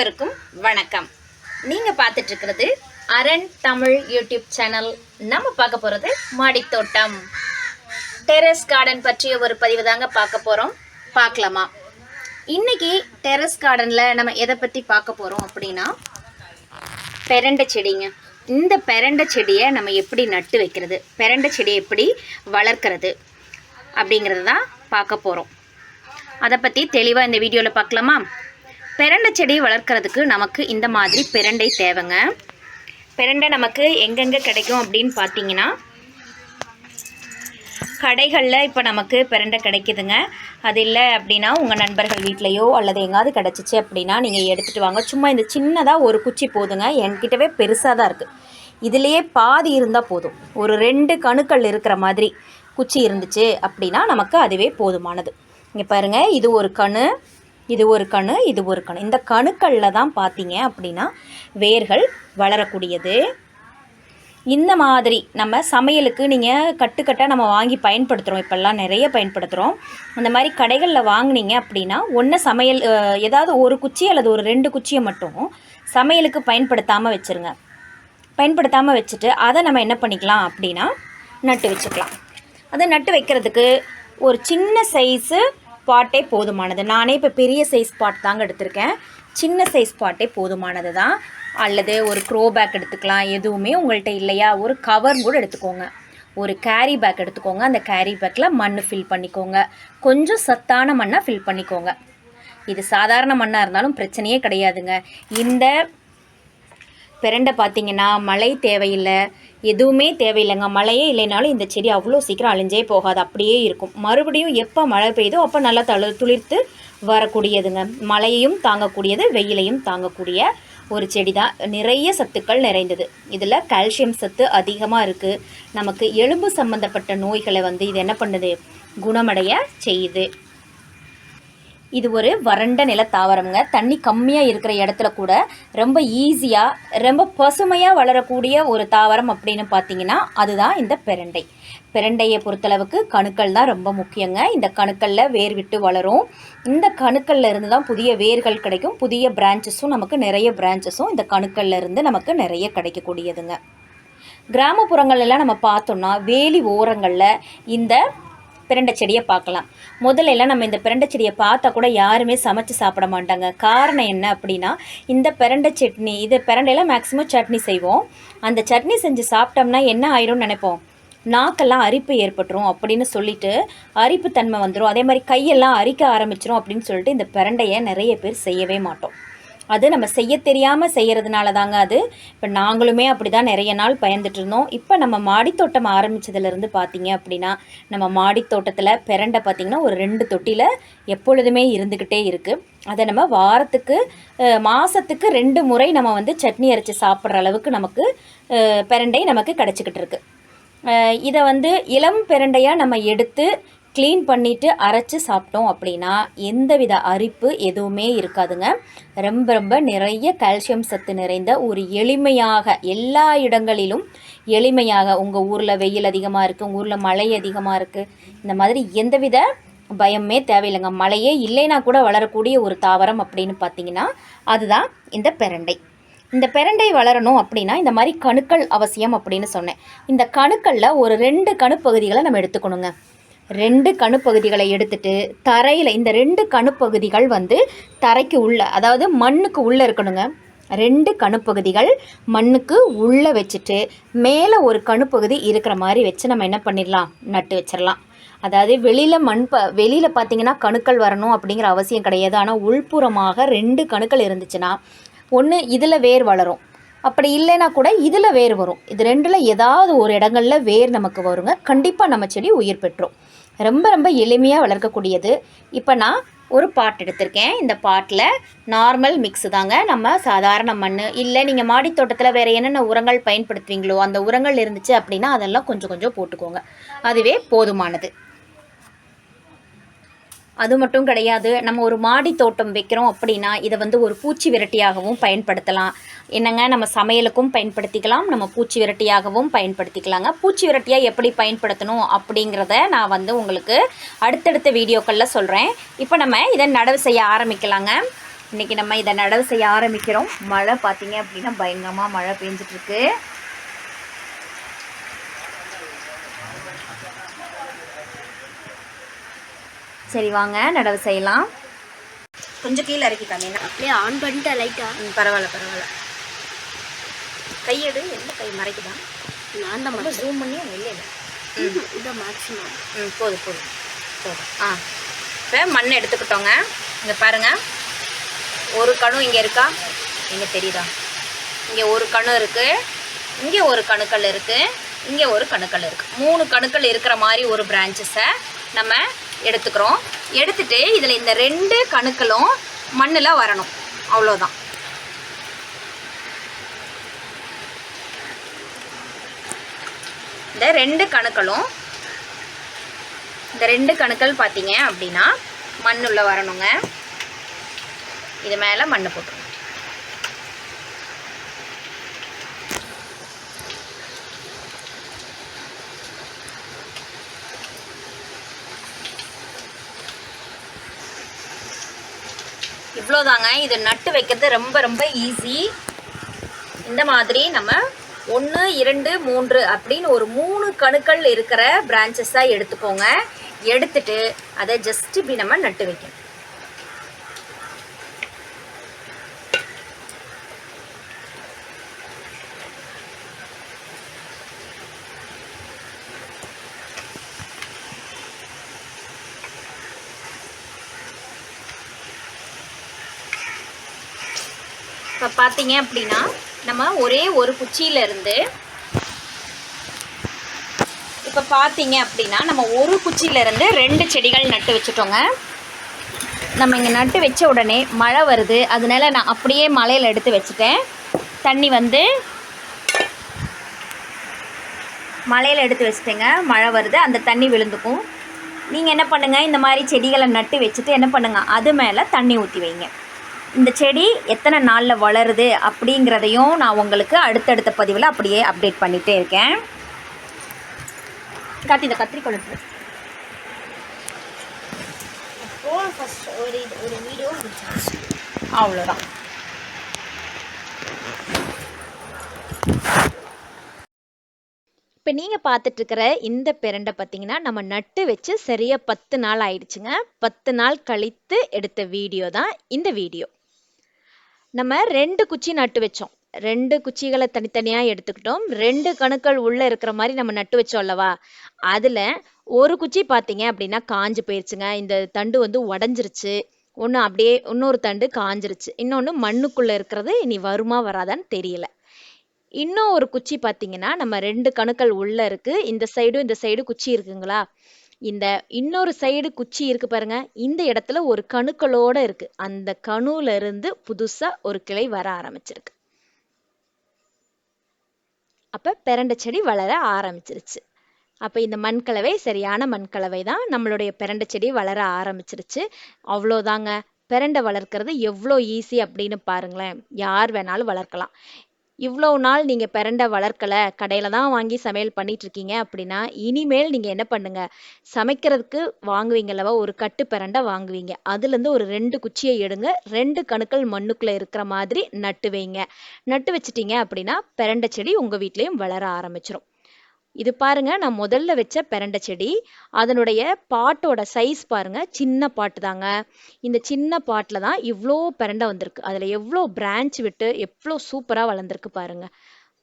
அனைவருக்கும் வணக்கம். நீங்கள் பார்த்துட்டு இருக்கிறது அரண் தமிழ் யூடியூப் சேனல். நம்ம பார்க்க போகிறது மாடித்தோட்டம். டெரஸ் கார்டன் பற்றிய ஒரு பதிவு தாங்க பார்க்க போகிறோம் பார்க்கலாமா? இன்னைக்கு டெரஸ் கார்டனில் நம்ம எதை பற்றி பார்க்க போகிறோம் அப்படின்னா பெரண்டை செடிங்க. இந்த பெரண்டை செடியை நம்ம எப்படி நட்டு வைக்கிறது? பெரண்டை செடியை எப்படி வளர்க்கறது? அப்படிங்கிறது தான் பார்க்க போகிறோம் அதை பற்றி தெளிவாக இந்த வீடியோவில் பார்க்கலாமா? பெரண்டை செடி வளர்க்குறதுக்கு நமக்கு இந்த மாதிரி பெரண்டை தேவைங்க. பெரண்டை நமக்கு எங்கெங்கே கிடைக்கும் அப்படின்னு பார்த்தீங்கன்னா கடைகளில் இப்போ நமக்கு பிரண்டை கிடைக்குதுங்க. அது இல்லை அப்படின்னா உங்கள் நண்பர்கள் வீட்லேயோ அல்லது எங்காவது கிடச்சிச்சு அப்படின்னா நீங்கள் எடுத்துகிட்டு வாங்க. சும்மா இந்த சின்னதாக ஒரு குச்சி போதுங்க. என்கிட்டவே பெருசாக தான் இருக்குது இதுலேயே பாதி இருந்தால் போதும். ஒரு ரெண்டு கணுக்கள் இருக்கிற மாதிரி குச்சி இருந்துச்சு அப்படின்னா நமக்கு அதுவே போதுமானது. இங்கே பாருங்கள் இது ஒரு கணு. இது ஒரு கணு இது ஒரு கணு. இந்த கணுக்களில் தான் பார்த்தீங்க அப்படின்னா வேர்கள் வளரக்கூடியது. இந்த மாதிரி நம்ம சமையலுக்கு நீங்கள் கட்டுக்கட்டாக நம்ம வாங்கி பயன்படுத்துகிறோம் இப்போல்லாம் நிறைய பயன்படுத்துகிறோம் அந்த மாதிரி கடைகளில் வாங்குனீங்க அப்படின்னா ஒன்று சமையல் ஏதாவது ஒரு குச்சி அல்லது ஒரு ரெண்டு குச்சியை மட்டும் சமையலுக்கு பயன்படுத்தாமல் வச்சுருங்க. பயன்படுத்தாமல் வச்சுட்டு அதை நம்ம என்ன பண்ணிக்கலாம் அப்படின்னா நட்டு வச்சுக்கலாம். அதை நட்டு வைக்கிறதுக்கு ஒரு சின்ன சைஸு பாட்டே போதுமானது. நானே இப்போ பெரிய சைஸ் பாட் தாங்க எடுத்திருக்கேன். சின்ன சைஸ் பாட்டே போதுமானது தான். அல்லது ஒரு க்ரோ பேக் எடுத்துக்கலாம் எதுவுமே உங்கள்கிட்ட இல்லையா? ஒரு கவர் கூட எடுத்துக்கோங்க. ஒரு கேரி பேக் எடுத்துக்கோங்க. அந்த கேரி பேக்கில் மண் ஃபில் பண்ணிக்கோங்க. கொஞ்சம் சத்தான மண்ணாக ஃபில் பண்ணிக்கோங்க. இது சாதாரண மண்ணாக இருந்தாலும் பிரச்சனையே கிடையாதுங்க. இந்த பிரண்டை பார்த்தீங்கன்னா மழை தேவையில்லை. எதுவுமே தேவையில்லைங்க. மழையே இல்லைனாலும் இந்த செடி அவ்வளோ சீக்கிரம் அழிஞ்சே போகாது. அப்படியே இருக்கும். மறுபடியும் எப்போ மழை பெய்யுதோ அப்போ நல்லா தளு துளிர்த்து வரக்கூடியதுங்க. மழையையும் தாங்கக்கூடியது வெயிலையும் தாங்கக்கூடிய ஒரு செடி தான் நிறைய சத்துக்கள் நிறைந்தது. இதில் கால்சியம் சத்து அதிகமாக இருக்குது நமக்கு எலும்பு சம்மந்தப்பட்ட நோய்களை வந்து இது என்ன பண்ணுது? குணமடைய செய்யுது. இது ஒரு வறண்ட நில தாவரம்ங்க. தண்ணி கம்மியாக இருக்கிற இடத்துல கூட ரொம்ப ஈஸியாக ரொம்ப பசுமையாக வளரக்கூடிய ஒரு தாவரம் அப்படின்னு பார்த்தீங்கன்னா அதுதான் இந்த பெரண்டை. பெரண்டையை பொறுத்தளவுக்கு கணுக்கள் தான் ரொம்ப முக்கியங்க. இந்த கணுக்களில் வேர் விட்டு வளரும். இந்த கணுக்கள்ல இருந்து தான் புதிய வேர்கள் கிடைக்கும். புதிய பிரான்ச்சஸும் நமக்கு நிறைய பிரான்ச்சஸும் இந்த கணுக்கள்ல இருந்து நமக்கு நிறைய கிடைக்கக்கூடியதுங்க. கிராமப்புறங்கள்லாம் நம்ம பார்த்தோம்னா வேலி ஓரங்களில் இந்த பிரண்டை செடியை பார்க்கலாம். முதல்ல எல்லாம் நம்ம இந்த பிரண்டை செடியை பார்த்தா கூட யாருமே சமைச்சு சாப்பிட மாட்டாங்க. காரணம் என்ன அப்படின்னா இந்த பிரண்டை சட்னி இது பிரண்டையெல்லாம் மேக்ஸிமம் சட்னி செய்வோம். அந்த சட்னி செஞ்சு சாப்பிட்டோம்னா என்ன ஆயிடும்னு நினைப்போம். நாக்கெல்லாம் அரிப்பு ஏற்பட்டுரும் அப்படின்னு சொல்லிட்டு அரிப்பு தன்மை வந்துடும் அதே மாதிரி கையெல்லாம் அரிக்க ஆரம்பிச்சிரும் அப்படின்னு சொல்லிட்டு இந்த பிரண்டையை நிறைய பேர் செய்யவே மாட்டோம். அது நம்ம செய்ய தெரியாமல் செய்கிறதுனால தாங்க அது. இப்போ நாங்களுமே அப்படி தான் நிறைய நாள் பயந்துட்டு இருந்தோம் இப்போ நம்ம மாடித்தோட்டம் ஆரம்பிச்சதுலேருந்து பார்த்தீங்க அப்படின்னா நம்ம மாடித்தோட்டத்தில் பிரண்டை பார்த்திங்கன்னா ஒரு ரெண்டு தொட்டியில் எப்பொழுதுமே இருந்துக்கிட்டே இருக்குது அதை நம்ம வாரத்துக்கு மாதத்துக்கு ரெண்டு முறை நம்ம வந்து சட்னி அரைச்சி சாப்பிட்ற அளவுக்கு நமக்கு பெரண்டை நமக்கு கிடச்சிக்கிட்டு இருக்குது இதை வந்து இளம் பெரண்டையாக நம்ம எடுத்து க்ளீன் பண்ணிவிட்டு அரைச்சி சாப்பிட்டோம் அப்படின்னா எந்தவித அரிப்பு எதுவுமே இருக்காதுங்க. ரொம்ப ரொம்ப நிறைய கால்சியம் சத்து நிறைந்த ஒரு எளிமையாக எல்லா இடங்களிலும் எளிமையாக உங்கள் ஊரில் வெயில் அதிகமாக இருக்குது உங்கள் ஊரில் மழை அதிகமாக இருக்குது இந்த மாதிரி எந்தவித பயமே தேவையில்லைங்க. மழையே இல்லைன்னா கூட வளரக்கூடிய ஒரு தாவரம் அப்படின்னு பார்த்தீங்கன்னா அதுதான் இந்த பெரண்டை. இந்த பெரண்டை வளரணும் அப்படின்னா இந்த மாதிரி கணுக்கள் அவசியம் அப்படின்னு சொன்னேன். இந்த கணுக்களில் ஒரு ரெண்டு கணுப்பகுதிகளை நம்ம எடுத்துக்கணுங்க. ரெண்டு கணுப்பகுதிகளை எடுத்துட்டு தரையில் இந்த ரெண்டு கணுப்பகுதிகள் வந்து தரைக்கு உள்ளே அதாவது மண்ணுக்கு உள்ளே இருக்கணுங்க. ரெண்டு கணுப்பகுதிகள் மண்ணுக்கு உள்ளே வச்சுட்டு மேலே ஒரு கணுப்பகுதி இருக்கிற மாதிரி வச்சு நம்ம என்ன பண்ணிடலாம்? நட்டு வச்சிடலாம். அதாவது வெளியில் மண் ப வெளியில் பார்த்தீங்கன்னா கணுக்கள் வரணும் அப்படிங்கிற அவசியம் கிடையாது. ஆனால் உள்புறமாக ரெண்டு கணுக்கள் இருந்துச்சுன்னா ஒன்று இதில் வேர் வளரும். அப்படி இல்லைன்னா கூட இதில் வேர் வரும். இது ரெண்டில் ஏதாவது ஒரு இடங்களில் வேர் நமக்கு வருங்க. கண்டிப்பாக நம்ம செடி உயிர் பெற்றோம். ரொம்ப ரொம்ப எளிமையாக வளர்க்கக்கூடியது. இப்போ நான் ஒரு பாட் எடுத்திருக்கேன். இந்த பாட்டில் நார்மல் மிக்ஸு தாங்க. நம்ம சாதாரண மண் இல்லை நீங்கள் மாடி தோட்டத்தில் வேறு என்னென்ன உரங்கள் பயன்படுத்துவீங்களோ அந்த உரங்கள் இருந்துச்சு அப்படின்னா அதெல்லாம் கொஞ்சம் கொஞ்சம் போட்டுக்கோங்க. அதுவே போதுமானது. அது மட்டும் கிடையாது நம்ம ஒரு மாடி தோட்டம் வைக்கிறோம் அப்படின்னா இதை வந்து ஒரு பூச்சி விரட்டியாகவும் பயன்படுத்தலாம். என்னங்க நம்ம சமையலுக்கும் பயன்படுத்திக்கலாம் நம்ம பூச்சி விரட்டியாகவும் பயன்படுத்திக்கலாங்க. பூச்சி விரட்டியாக எப்படி பயன்படுத்தணும் அப்படிங்கிறத நான் வந்து உங்களுக்கு அடுத்தடுத்த வீடியோக்களில் சொல்கிறேன் இப்போ நம்ம இதை நடவு செய்ய ஆரம்பிக்கலாங்க. இன்றைக்கி நம்ம இதை நடவு செய்ய ஆரம்பிக்கிறோம். மழை பார்த்திங்க அப்படின்னா பயங்கரமாக மழை பெஞ்சிட்ருக்கு சரி வாங்க நடவு செய்யலாம். கொஞ்சம் கீழே இறக்கி காமினா அப்படியே ஆன் பண்ணிட்டு லைட்டா ம் பரவாயில்ல பரவாயில்ல. கையெடு எந்த கை? மறைக்குதா? நான் தான் ரொம்ப ஜூம் பண்ணி ம் இதான் மேக்ஸிமம் ம் போதும் போதும் போதும் ஆ. இப்போ மண் எடுத்துக்கிட்டோங்க. இங்கே பாருங்கள் ஒரு கணு இங்கே இருக்கா? இங்கே தெரியுதா? இங்கே ஒரு கணு இருக்குது இங்கே ஒரு கணுக்கள் இருக்குது இங்கே ஒரு கணுக்கள் இருக்குது மூணு கணுக்கள் இருக்கிற மாதிரி ஒரு பிரான்ச்சஸை நம்ம எடுத்துக்கிறோம். எடுத்துட்டு இதில் இந்த ரெண்டு கணுக்களும் மண்ணில் வரணும். அவ்வளோதான் இந்த ரெண்டு கணுக்களும் இந்த ரெண்டு கணுக்கள் பார்த்தீங்க அப்படின்னா மண்ணுள்ளே வரணுங்க. இது மேலே மண் போட்டுருங்க இவ்வளோதாங்க இது நட்டு வைக்கிறது ரொம்ப ரொம்ப ஈஸி இந்த மாதிரி நம்ம ஒன்று இரண்டு மூன்று அப்படின்னு ஒரு மூணு கணுக்கள் இருக்கிற பிரான்ச்சஸாக எடுத்துக்கோங்க. எடுத்துட்டு அதை ஜஸ்ட் இப்படி நம்ம நட்டு வைக்கணும். இப்போ பார்த்தீங்க அப்படின்னா நம்ம ஒரே ஒரு குச்சியிலேருந்து இப்போ பார்த்தீங்க அப்படின்னா நம்ம ஒரு குச்சியிலேருந்து ரெண்டு செடிகள் நட்டு வச்சுட்டோங்க. நம்ம இங்கே நட்டு வச்ச உடனே மழை வருது. அதனால நான் அப்படியே மலையில் எடுத்து வச்சுட்டேன். தண்ணி வந்து மலையில் எடுத்து வச்சுட்டேங்க. மழை வருது. அந்த தண்ணி விழுந்துக்கும். நீங்கள் என்ன பண்ணுங்கள் இந்த மாதிரி செடிகளை நட்டு வச்சுட்டு என்ன பண்ணுங்கள் அது மேலே தண்ணி ஊற்றி வைங்க. இந்த செடி எத்தனை நாளில் வளருது அப்படிங்கிறதையும் நான் உங்களுக்கு அடுத்தடுத்த பதிவில் அப்படியே அப்டேட் பண்ணிகிட்டே இருக்கேன். காத்தி இது ஒரு வீடியோ அவ்வளோதான் இப்போ நீங்கள் பார்த்துட்ருக்கிற இந்த பிரண்டை பார்த்தீங்கன்னா நம்ம நட்டு வச்சு சரியாக பத்து நாள் ஆயிடுச்சுங்க. பத்து நாள் கழித்து எடுத்த வீடியோ தான் இந்த வீடியோ. நம்ம ரெண்டு குச்சி நட்டு வச்சோம். ரெண்டு குச்சிகளை தனித்தனியாக எடுத்துக்கிட்டோம். ரெண்டு கணுக்கள் உள்ளே இருக்கிற மாதிரி நம்ம நட்டு வச்சோம் அல்லவா? அதில் ஒரு குச்சி பார்த்தீங்க அப்படின்னா காஞ்சு போயிடுச்சுங்க இந்த தண்டு வந்து உடஞ்சிருச்சு. ஒன்று அப்படியே இன்னொரு தண்டு காஞ்சிருச்சு. இன்னொன்று மண்ணுக்குள்ளே இருக்கிறது இனி வருமா வராதான்னு தெரியல. இன்னும் ஒரு குச்சி பார்த்தீங்கன்னா நம்ம ரெண்டு கணுக்கள் உள்ள இருக்கு. இந்த சைடும் இந்த சைடு குச்சி இருக்குங்களா? இந்த இன்னொரு சைடு குச்சி இருக்கு பாருங்க. இந்த இடத்துல ஒரு கணுக்களோட இருக்கு. அந்த கணுல இருந்து புதுசா ஒரு கிளை வர ஆரம்பிச்சிருக்கு. அப்ப பிரண்டை செடி வளர ஆரம்பிச்சிருச்சு. அப்ப இந்த மண்கலவை சரியான மண்கலவை தான். நம்மளுடைய பிரண்டை செடி வளர ஆரம்பிச்சிருச்சு. அவ்வளோதாங்க. பிரண்டை வளர்க்கறது எவ்வளோ ஈஸி அப்படின்னு பாருங்களேன். யார் வேணாலும் வளர்க்கலாம். இவ்வளோ நாள் நீங்கள் பிரண்டை வளர்க்கல கடையில் தான் வாங்கி சமையல் பண்ணிகிட்ருக்கீங்க அப்படின்னா இனிமேல் நீங்கள் என்ன பண்ணுங்கள் சமைக்கிறதுக்கு வாங்குவீங்கல்லவா ஒரு கட்டு பிரண்டை வாங்குவீங்க. அதுலேருந்து ஒரு ரெண்டு குச்சியை எடுங்க. ரெண்டு கணுக்கள் மண்ணுக்குள்ளே இருக்கிற மாதிரி நட்டு வைங்க. நட்டு வச்சிட்டிங்க அப்படின்னா பிரண்டை செடி உங்கள் வீட்லேயும் வளர ஆரம்பிச்சிடும் இது பாருங்க நான் முதல்ல வச்ச பெரண்டை செடி. அதனுடைய பாட்டோட சைஸ் பாருங்க சின்ன பாட்டு தாங்க. இந்த சின்ன பாட்டில் தான் இவ்வளோ பிரண்டை வந்திருக்கு. அதில் எவ்வளோ பிரான்ச் விட்டு எவ்வளோ சூப்பராக வளர்ந்துருக்கு பாருங்க.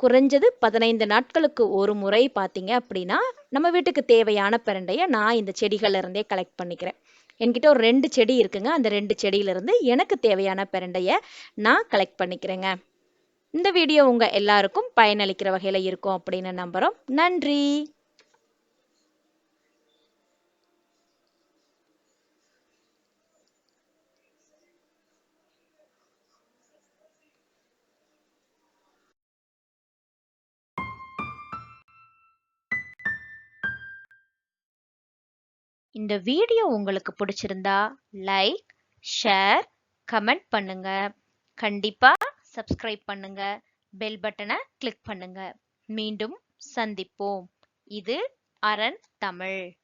குறைஞ்சது பதினைந்து நாட்களுக்கு ஒரு முறை பார்த்தீங்க அப்படின்னா நம்ம வீட்டுக்கு தேவையான பிரண்டையை நான் இந்த செடிகள்ல இருந்தே கலெக்ட் பண்ணிக்கிறேன். என்கிட்ட ஒரு ரெண்டு செடி இருக்குங்க. அந்த ரெண்டு செடியிலிருந்து எனக்கு தேவையான பிரண்டையை நான் கலெக்ட் பண்ணிக்கிறேங்க. இந்த வீடியோ உங்க எல்லாருக்கும் பயனளிக்கிற வகையில் இருக்கும் அப்படின்னு நம்புகிறோம் நன்றி. இந்த வீடியோ உங்களுக்கு பிடிச்சிருந்தா லைக் ஷேர் கமெண்ட் பண்ணுங்க. கண்டிப்பா சப்ஸ்கிரைப் பண்ணுங்க. பெல் பட்டனை கிளிக் பண்ணுங்க. மீண்டும் சந்திப்போம். இது அரண் தமிழ்.